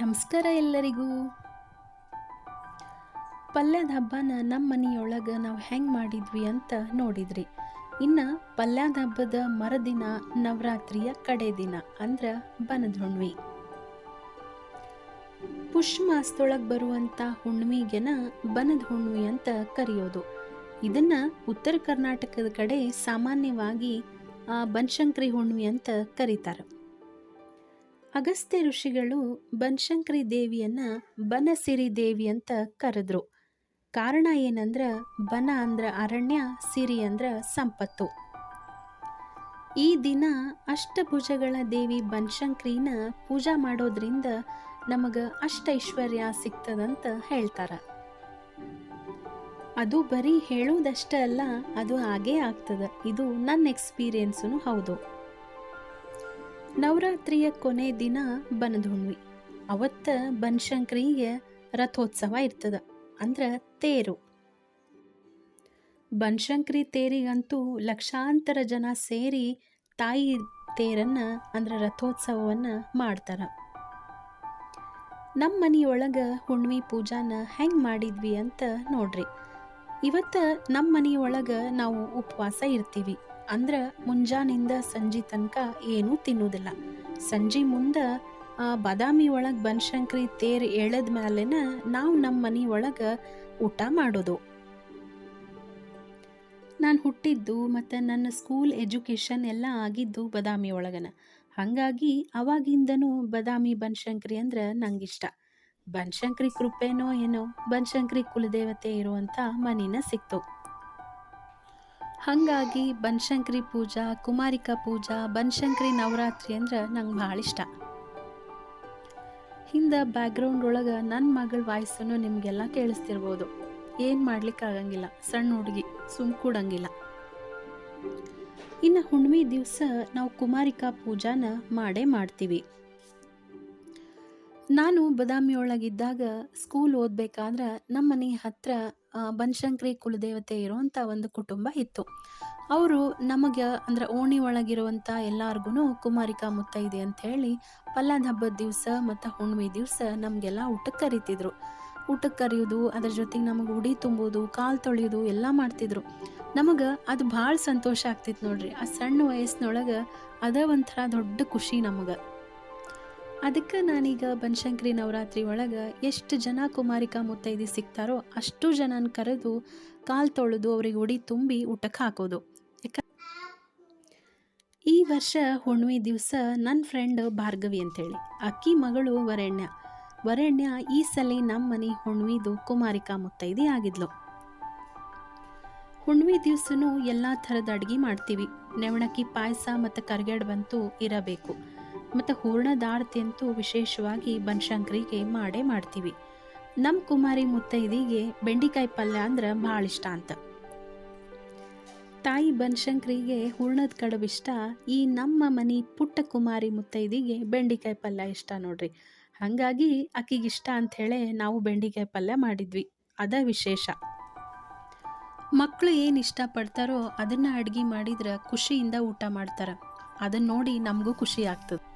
ನಮಸ್ಕಾರ ಎಲ್ಲರಿಗೂ. ಪಲ್ಯದ ಹಬ್ಬನ ನಮ್ಮ ಮನೆಯೊಳಗೆ ನಾವು ಹೆಂಗೆ ಮಾಡಿದ್ವಿ ಅಂತ ನೋಡಿದ್ರಿ. ಇನ್ನು ಪಲ್ಯದ ಹಬ್ಬದ ಮರದಿನ ನವರಾತ್ರಿಯ ಕಡೆ ದಿನ ಅಂದ್ರೆ ಬನದ ಹುಣ್ವಿ ಪುಷ್ ಮಾಸದೊಳಗೆ ಬರುವಂಥ ಹುಣ್ಣಿಮೆಗೆನ ಬನದ ಹುಣ್ವಿ ಅಂತ ಕರೆಯೋದು. ಇದನ್ನ ಉತ್ತರ ಕರ್ನಾಟಕದ ಕಡೆ ಸಾಮಾನ್ಯವಾಗಿ ಬನಶಂಕರಿ ಹುಣ್ವಿ ಅಂತ ಕರೀತಾರೆ. ಅಗಸ್ತ್ಯ ಋಷಿಗಳು ಬನಶಂಕರಿ ದೇವಿಯನ್ನ ಬನಸಿರಿ ದೇವಿ ಅಂತ ಕರೆದ್ರು. ಕಾರಣ ಏನಂದ್ರ ಬನ ಅಂದ್ರ ಅರಣ್ಯ, ಸಿರಿ ಅಂದ್ರ ಸಂಪತ್ತು. ಈ ದಿನ ಅಷ್ಟಭುಜಗಳ ದೇವಿ ಬನಶಂಕರಿನ ಪೂಜಾ ಮಾಡೋದ್ರಿಂದ ನಮಗ ಅಷ್ಟ ಐಶ್ವರ್ಯ ಸಿಗ್ತದಂತ ಹೇಳ್ತಾರ. ಅದು ಬರೀ ಹೇಳೋದಷ್ಟೇ ಅಲ್ಲ, ಅದು ಹಾಗೇ ಆಗ್ತದ. ಇದು ನನ್ನ ಎಕ್ಸ್ಪೀರಿಯನ್ಸೂ ಹೌದು. ನವರಾತ್ರಿಯ ಕೊನೆ ದಿನ ಬನದ ಹುಣ್ವಿ ಅವತ್ತ ಬನಶಂಕರಿಗೆ ರಥೋತ್ಸವ ಇರ್ತದ, ಅಂದ್ರ ತೇರು. ಬನಶಂಕರಿ ತೇರಿಗಂತೂ ಲಕ್ಷಾಂತರ ಜನ ಸೇರಿ ತಾಯಿ ತೇರನ್ನ, ಅಂದ್ರೆ ರಥೋತ್ಸವವನ್ನ ಮಾಡ್ತಾರ. ನಮ್ಮ ಮನೆಯೊಳಗ ಹುಣ್ವಿ ಪೂಜಾನ ಹೆಂಗ್ ಮಾಡಿದ್ವಿ ಅಂತ ನೋಡ್ರಿ. ಇವತ್ತ ನಮ್ಮ ಮನೆಯೊಳಗ ನಾವು ಉಪವಾಸ ಇರ್ತೀವಿ. ಅಂದ್ರ ಮುಂಜಾನಿಂದ ಸಂಜೆ ತನಕ ಏನೂ ತಿನ್ನೋದಿಲ್ಲ. ಸಂಜೆ ಮುಂದೆ ಬಾದಾಮಿ ಒಳಗೆ ಬನಶಂಕರಿ ತೇರ್ ಎಳೆದ ಮ್ಯಾಲೆನ ನಾವು ನಮ್ಮ ಮನೆ ಒಳಗೆ ಊಟ ಮಾಡೋದು. ನಾನು ಹುಟ್ಟಿದ್ದು ಮತ್ತು ನನ್ನ ಸ್ಕೂಲ್ ಎಜುಕೇಷನ್ ಎಲ್ಲ ಆಗಿದ್ದು ಬಾದಾಮಿ ಒಳಗನ. ಹಾಗಾಗಿ ಅವಾಗಿಂದನೂ ಬಾದಾಮಿ ಬನಶಂಕರಿ ಅಂದ್ರೆ ನಂಗಿಷ್ಟ. ಬನಶಂಕರಿ ಕೃಪೆನೋ ಏನೋ, ಬನಶಂಕರಿ ಕುಲದೇವತೆ ಇರುವಂಥ ಮನಿನ ಸಿಕ್ತು. ಹಾಗಾಗಿ ಬನಶಂಕರಿ ಪೂಜಾ ಕುಮಾರಿಕಾ ಪೂಜಾ ಬನಶಂಕರಿ ನವರಾತ್ರಿ ಅಂದ್ರೆ ನಂಗೆ ಭಾಳ ಇಷ್ಟ. ಹಿಂದೆ ಬ್ಯಾಕ್ಗ್ರೌಂಡ್ ಒಳಗೆ ನನ್ನ ಮಗಳ ವಾಯ್ಸನ್ನು ನಿಮಗೆಲ್ಲ ಕೇಳಿಸ್ತಿರ್ಬೋದು. ಏನು ಮಾಡ್ಲಿಕ್ಕೆ ಆಗಂಗಿಲ್ಲ. ಸಣ್ಣ ಹುಡುಗಿ ಸುಮ್ ಕೂಡಂಗಿಲ್ಲ. ಇನ್ನು ಹುಣ್ಣಿಮೆ ದಿವಸ ನಾವು ಕುಮಾರಿಕಾ ಪೂಜಾನ ಮಾಡೇ ಮಾಡ್ತೀವಿ. ನಾನು ಬದಾಮಿಯೊಳಗಿದ್ದಾಗ ಸ್ಕೂಲ್ ಓದಬೇಕಾದ್ರೆ ನಮ್ಮ ಮನೆ ಹತ್ರ ಆ, ಬನಶಂಕರಿ ಕುಲದೇವತೆ ಇರುವಂಥ ಒಂದು ಕುಟುಂಬ ಇತ್ತು. ಅವರು ನಮಗೆ ಅಂದ್ರೆ ಓಣಿ ಒಳಗಿರುವಂಥ ಎಲ್ಲಾರ್ಗು ಕುಮಾರಿಕಾ ಮುತ್ತೈದೆ ಅಂತ ಹೇಳಿ ಪಲ್ಲಾದ ಹಬ್ಬದ ದಿವಸ ಮತ್ತು ಹುಣ್ಣಿಮೆ ದಿವಸ ನಮಗೆಲ್ಲ ಊಟಕ್ಕೆ ಕರಿತಿದ್ರು. ಊಟಕ್ಕೆ ಕರೆಯೋದು, ಅದ್ರ ಜೊತೆಗೆ ನಮಗೆ ಉಡಿ ತುಂಬೋದು, ಕಾಲು ತೊಳೆಯೋದು ಎಲ್ಲ ಮಾಡ್ತಿದ್ರು. ನಮಗೆ ಅದು ಭಾಳ ಸಂತೋಷ ಆಗ್ತಿತ್ತು ನೋಡ್ರಿ. ಆ ಸಣ್ಣ ವಯಸ್ಸಿನೊಳಗೆ ಅದೇ ಒಂಥರ ದೊಡ್ಡ ಖುಷಿ ನಮಗೆ. ಅದಕ್ಕೆ ನಾನೀಗ ಬನಶಂಕರಿ ನವರಾತ್ರಿ ಒಳಗೆ ಎಷ್ಟು ಜನ ಕುಮಾರಿಕಾ ಮುತ್ತೈದಿ ಸಿಗ್ತಾರೋ ಅಷ್ಟು ಜನನ ಕರೆದು ಕಾಲು ತೊಳೆದು ಅವ್ರಿಗೆ ಉಡಿ ತುಂಬಿ ಊಟಕ್ಕೆ ಹಾಕೋದು. ಈ ವರ್ಷ ಹುಣ್ಣಿಮೆ ದಿವಸ ನನ್ನ ಫ್ರೆಂಡ್ ಭಾರ್ಗವಿ ಅಂತೇಳಿ. ಅಕ್ಕಿ ಮಗಳು ವರೆಣ್ಯ. ವರೆಣ್ಯ ಈ ಸಲ ನಮ್ಮ ಮನೆ ಹುಣ್ಣಿಮೆದು ಕುಮಾರಿಕಾ ಮುತ್ತೈದಿ ಆಗಿದ್ಲು. ಹುಣ್ಮೆ ದಿವಸನೂ ಎಲ್ಲ ಥರದ ಅಡುಗೆ ಮಾಡ್ತೀವಿ. ನೆವಣಕ್ಕಿ ಪಾಯಸ ಮತ್ತು ಕರ್ಗಡ್ಬಂತೂ ಇರಬೇಕು. ಮತ್ತು ಹೂರ್ಣದ ಆರತಿ ಅಂತೂ ವಿಶೇಷವಾಗಿ ಬನಶಂಕರಿಗೆ ಮಾಡೇ ಮಾಡ್ತೀವಿ. ನಮ್ಮ ಕುಮಾರಿ ಮುತ್ತೈದಿಗೆ ಬೆಂಡಿಕಾಯಿ ಪಲ್ಯ ಅಂದ್ರೆ ಭಾಳ ಇಷ್ಟ ಅಂತ. ತಾಯಿ ಬನಶಂಕರಿಗೆ ಹೂರ್ಣದ ಕಡುಬು ಇಷ್ಟ. ಈ ನಮ್ಮ ಮನೆ ಪುಟ್ಟ ಕುಮಾರಿ ಮುತ್ತೈದಿಗೆ ಬೆಂಡಿಕಾಯಿ ಪಲ್ಯ ಇಷ್ಟ ನೋಡ್ರಿ. ಹಾಗಾಗಿ ಆಕಿಗೆ ಇಷ್ಟ ಅಂಥೇಳಿ ನಾವು ಬೆಂಡಿಕಾಯಿ ಪಲ್ಯ ಮಾಡಿದ್ವಿ. ಅದ ವಿಶೇಷ. ಮಕ್ಕಳು ಏನು ಇಷ್ಟಪಡ್ತಾರೋ ಅದನ್ನು ಅಡುಗೆ ಮಾಡಿದ್ರೆ ಖುಷಿಯಿಂದ ಊಟ ಮಾಡ್ತಾರೆ. ಅದನ್ನು ನೋಡಿ ನಮಗೂ ಖುಷಿ ಆಗ್ತದೆ.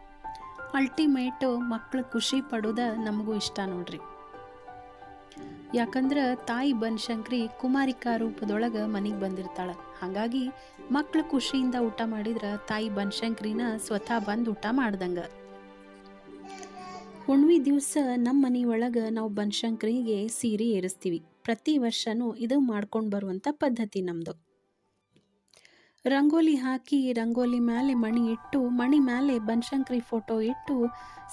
ಅಲ್ಟಿಮೇಟು ಮಕ್ಕಳು ಖುಷಿ ಪಡೋದ ನಮಗೂ ಇಷ್ಟ ನೋಡ್ರಿ. ಯಾಕಂದ್ರೆ ತಾಯಿ ಬನಶಂಕರಿ ಕುಮಾರಿಕಾ ರೂಪದೊಳಗೆ ಮನೆಗೆ ಬಂದಿರ್ತಾಳೆ. ಹಾಗಾಗಿ ಮಕ್ಕಳು ಖುಷಿಯಿಂದ ಊಟ ಮಾಡಿದ್ರೆ ತಾಯಿ ಬನಶಂಕರಿನ ಸ್ವತಃ ಬಂದು ಊಟ ಮಾಡ್ದಂಗೆ. ಹುಣ್ವಿ ದಿವಸ ನಮ್ಮ ಮನೆಯೊಳಗೆ ನಾವು ಬನಶಂಕರಿಗೆ ಸೀರೆ ಏರಿಸ್ತೀವಿ. ಪ್ರತಿ ವರ್ಷನೂ ಇದು ಮಾಡ್ಕೊಂಡು ಬರುವಂಥ ಪದ್ಧತಿ ನಮ್ಮದು ರಂಗೋಲಿ ಹಾಕಿ ರಂಗೋಲಿ ಮೇಲೆ ಮಣಿ ಇಟ್ಟು, ಮಣಿ ಮೇಲೆ ಬನಶಂಕರಿ ಫೋಟೋ ಇಟ್ಟು,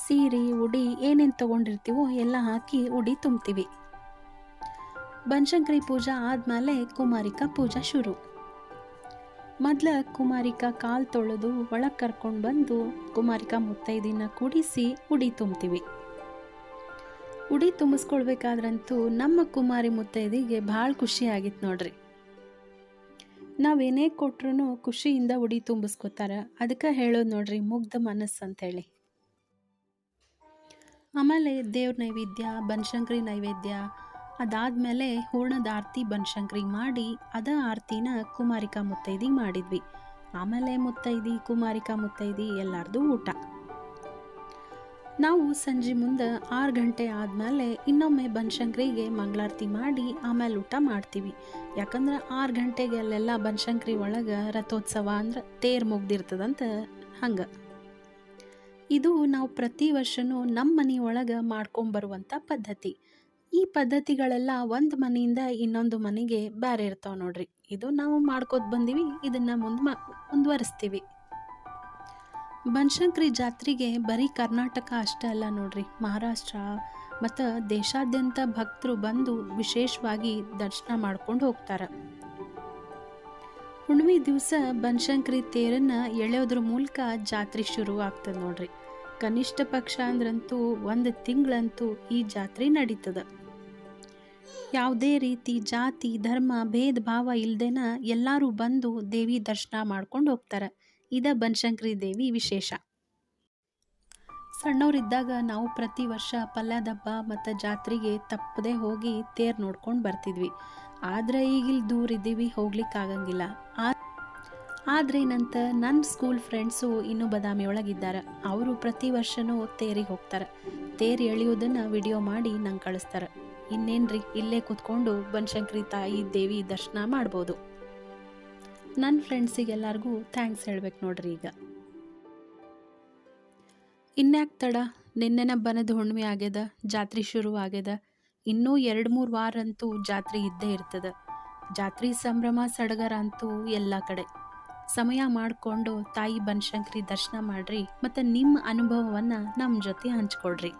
ಸೀರೆ, ಉಡಿ ಏನೇನು ತಗೊಂಡಿರ್ತೀವೋ ಎಲ್ಲ ಹಾಕಿ ಉಡಿ ತುಂಬ್ತೀವಿ. ಬನಶಂಕರಿ ಪೂಜಾ ಆದಮೇಲೆ ಕುಮಾರಿಕಾ ಪೂಜಾ ಶುರು. ಮೊದಲ ಕುಮಾರಿಕಾ ಕಾಲು ತೊಳೆದು ಒಳಗೆ ಕರ್ಕೊಂಡು ಬಂದು ಕುಮಾರಿಕಾ ಮುತ್ತೈದಿನ ಕುಡಿಸಿ ಉಡಿ ತುಂಬ್ತೀವಿ. ಉಡಿ ತುಂಬಿಸ್ಕೊಳ್ಬೇಕಾದ್ರಂತೂ ನಮ್ಮ ಕುಮಾರಿ ಮುತ್ತೈದಿಗೆ ಭಾಳ ಖುಷಿ ಆಗಿತ್ತು ನೋಡ್ರಿ. ನಾವೇನೇ ಕೊಟ್ರೂ ಖುಷಿಯಿಂದ ಉಡಿ ತುಂಬಿಸ್ಕೊತಾರ. ಅದಕ್ಕೆ ಹೇಳೋದು ನೋಡ್ರಿ ಮುಗ್ಧ ಮನಸ್ಸು ಅಂತೇಳಿ ಆಮೇಲೆ ದೇವ್ರ ನೈವೇದ್ಯ, ಬನಶಂಕರಿ ನೈವೇದ್ಯ, ಅದಾದಮೇಲೆ ಹೂರ್ಣದ ಆರತಿ, ಬನಶಂಕರಿ ಮಾಡಿ ಅದ ಆರತಿನ ಕುಮಾರಿಕಾ ಮುತ್ತೈದಿ ಮಾಡಿದ್ವಿ. ಆಮೇಲೆ ಮುತ್ತೈದಿ, ಕುಮಾರಿಕಾ ಮುತ್ತೈದಿ ಎಲ್ಲಾರ್ದು ಊಟ. ನಾವು ಸಂಜೆ ಮುಂದೆ ಆರು ಗಂಟೆ ಆದಮೇಲೆ ಇನ್ನೊಮ್ಮೆ ಬನಶಂಕರಿಗೆ ಮಂಗಳಾರತಿ ಮಾಡಿ ಆಮೇಲೆ ಊಟ ಮಾಡ್ತೀವಿ. ಯಾಕಂದ್ರೆ ಆರು ಗಂಟೆಗೆ ಅಲ್ಲೆಲ್ಲ ಬನಶಂಕರಿ ಒಳಗೆ ರಥೋತ್ಸವ ಅಂದ್ರೆ ತೇರು ಮುಗ್ದಿರ್ತದಂತ ಹಂಗೆ. ಇದು ನಾವು ಪ್ರತಿ ವರ್ಷವೂ ನಮ್ಮ ಮನೆ ಒಳಗೆ ಮಾಡ್ಕೊಂಬರುವಂಥ ಪದ್ಧತಿ. ಈ ಪದ್ಧತಿಗಳೆಲ್ಲ ಒಂದು ಮನೆಯಿಂದ ಇನ್ನೊಂದು ಮನೆಗೆ ಬೇರೆ ಇರ್ತಾವೆ ನೋಡ್ರಿ. ಇದು ನಾವು ಮಾಡ್ಕೋತ ಬಂದೀವಿ, ಇದನ್ನು ಮುಂದೆ ಮುಂದುವರಿಸ್ತೀವಿ. ಬನಶಂಕರಿ ಜಾತ್ರೆಗೆ ಬರೀ ಕರ್ನಾಟಕ ಅಷ್ಟೇ ಅಲ್ಲ ನೋಡ್ರಿ, ಮಹಾರಾಷ್ಟ್ರ ಮತ್ತು ದೇಶಾದ್ಯಂತ ಭಕ್ತರು ಬಂದು ವಿಶೇಷವಾಗಿ ದರ್ಶನ ಮಾಡ್ಕೊಂಡು ಹೋಗ್ತಾರೆ. ಹುಣ್ಣಿಮೆ ದಿವಸ ಬನಶಂಕರಿ ತೇರನ್ನು ಎಳೆಯೋದ್ರ ಮೂಲಕ ಜಾತ್ರೆ ಶುರು ಆಗ್ತದೆ ನೋಡ್ರಿ. ಕನಿಷ್ಠ ಪಕ್ಷ ಅಂದ್ರಂತೂ ಒಂದು ತಿಂಗಳಂತೂ ಈ ಜಾತ್ರೆ ನಡೀತದ. ಯಾವುದೇ ರೀತಿ ಜಾತಿ, ಧರ್ಮ, ಭೇದ ಭಾವ ಇಲ್ಲದೇನ ಎಲ್ಲರೂ ಬಂದು ದೇವಿ ದರ್ಶನ ಮಾಡ್ಕೊಂಡು ಹೋಗ್ತಾರೆ. ಇದ ಬನಶಂಕರಿ ದೇವಿ ವಿಶೇಷ. ಸಣ್ಣವರಿದ್ದಾಗ ನಾವು ಪ್ರತಿ ವರ್ಷ ಪಲ್ಯದಬ್ಬ ಮತ್ತು ಜಾತ್ರೆಗೆ ತಪ್ಪದೆ ಹೋಗಿ ತೇರು ನೋಡ್ಕೊಂಡು ಬರ್ತಿದ್ವಿ. ಆದರೆ ಈಗಿಲ್ಲಿ ದೂರ ಇದ್ದೀವಿ ಹೋಗ್ಲಿಕ್ಕಾಗಂಗಿಲ್ಲ ಆದರೆ ನಂತ ನನ್ನ ಸ್ಕೂಲ್ ಫ್ರೆಂಡ್ಸು ಇನ್ನೂ ಬದಾಮಿ ಒಳಗಿದ್ದಾರೆ. ಅವರು ಪ್ರತಿ ವರ್ಷವೂ ತೇರಿಗೆ ಹೋಗ್ತಾರೆ. ತೇರು ಎಳೆಯೋದನ್ನು ವಿಡಿಯೋ ಮಾಡಿ ನಂಗೆ ಕಳಿಸ್ತಾರೆ. ಇನ್ನೇನ್ರಿ, ಇಲ್ಲೇ ಕೂತ್ಕೊಂಡು ಬನಶಂಕರಿ ತಾಯಿ ದೇವಿ ದರ್ಶನ ಮಾಡ್ಬೋದು. ನನ್ನ ಫ್ರೆಂಡ್ಸಿಗೆಲ್ಲರಿಗೂ ಥ್ಯಾಂಕ್ಸ್ ಹೇಳ್ಬೇಕು ನೋಡ್ರಿ ಈಗ. ಇನ್ಯಾಕೆ ತಡ? ನಿನ್ನೆನ ಬನದ ಹುಣ್ಣಿಮೆ ಆಗ್ಯದ, ಜಾತ್ರೆ ಶುರು ಆಗ್ಯದ. ಇನ್ನೂ ಎರಡು ಮೂರು ವಾರ ಅಂತೂ ಜಾತ್ರೆ ಇದ್ದೇ ಇರ್ತದ. ಜಾತ್ರೆ ಸಂಭ್ರಮ, ಸಡಗರ ಅಂತೂ ಎಲ್ಲ ಕಡೆ. ಸಮಯ ಮಾಡಿಕೊಂಡು ತಾಯಿ ಬನಶಂಕರಿ ದರ್ಶನ ಮಾಡ್ರಿ, ಮತ್ತು ನಿಮ್ಮ ಅನುಭವವನ್ನು ನಮ್ಮ ಜೊತೆ ಹಂಚ್ಕೊಳ್ರಿ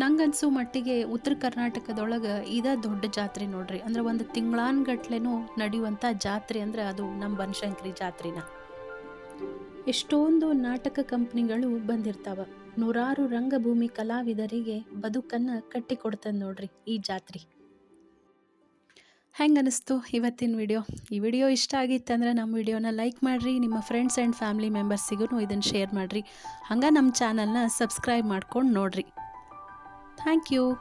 ನಂಗನ್ಸೋ ಮಟ್ಟಿಗೆ ಉತ್ತರ ಕರ್ನಾಟಕದೊಳಗೆ ಇದ ದೊಡ್ಡ ಜಾತ್ರೆ ನೋಡ್ರಿ. ಅಂದ್ರೆ ಒಂದು ತಿಂಗಳಾನ್ಗಟ್ಲೆನೂ ನಡೆಯುವಂಥ ಜಾತ್ರೆ ಅಂದ್ರೆ ಅದು ನಮ್ಮ ಬನಶಂಕರಿ ಜಾತ್ರೆನ. ಎಷ್ಟೊಂದು ನಾಟಕ ಕಂಪ್ನಿಗಳು ಬಂದಿರ್ತಾವ. ನೂರಾರು ರಂಗಭೂಮಿ ಕಲಾವಿದರಿಗೆ ಬದುಕನ್ನು ಕಟ್ಟಿಕೊಡ್ತದೆ ನೋಡ್ರಿ ಈ ಜಾತ್ರೆ. ಹೆಂಗೆ ಅನಿಸ್ತು ಇವತ್ತಿನ ವಿಡಿಯೋ? ಈ ವಿಡಿಯೋ ಇಷ್ಟ ಆಗಿತ್ತಂದ್ರೆ ನಮ್ಮ ವಿಡಿಯೋನ ಲೈಕ್ ಮಾಡಿರಿ, ನಿಮ್ಮ ಫ್ರೆಂಡ್ಸ್ ಆ್ಯಂಡ್ ಫ್ಯಾಮಿಲಿ ಮೆಂಬರ್ಸಿಗೂ ಇದನ್ನು ಶೇರ್ ಮಾಡಿರಿ. ಹಂಗೆ ನಮ್ಮ ಚಾನಲ್ನ ಸಬ್ಸ್ಕ್ರೈಬ್ ಮಾಡ್ಕೊಂಡು ನೋಡಿರಿ. thank you